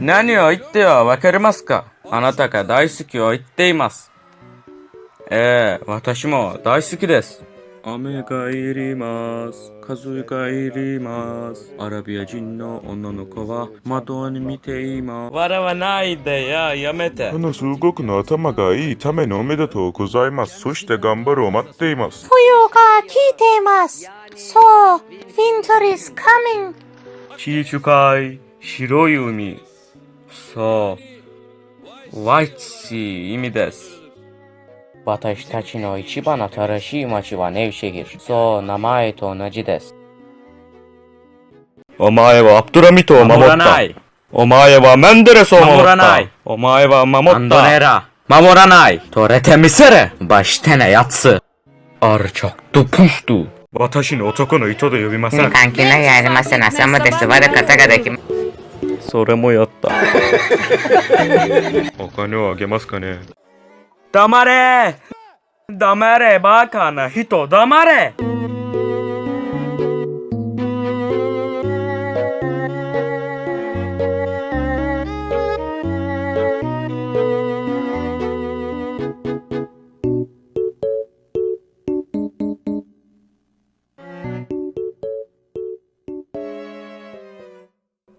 何を言ってはわかりますか？あなたが大好きを言っています。ええ私も大好きです。雨がいります。風がいります。アラビア人の女の子は窓に見ています。笑わないでや、やめてあ。の数学の頭がいいためのおめでとうございます。そして頑張るを待っています。冬が来ています。そう、winter is coming. 地中海、白い海。そう。ワイツ意味です。私たちの一番新しい町はネウシェギル。そう、名前と同じです。お前はアプトラミトを守った。守らない。お前はメンデレスを守った。守らない。お前は守った。アンドネラ、守らない。取れてみせる。ばしてなやつ。アルチャクトプスト。私の男の糸で呼びません。関係ないありません。朝まで座る方ができます。それもやった。お金をあげますかね？黙れ！黙れ、バカな人、黙れ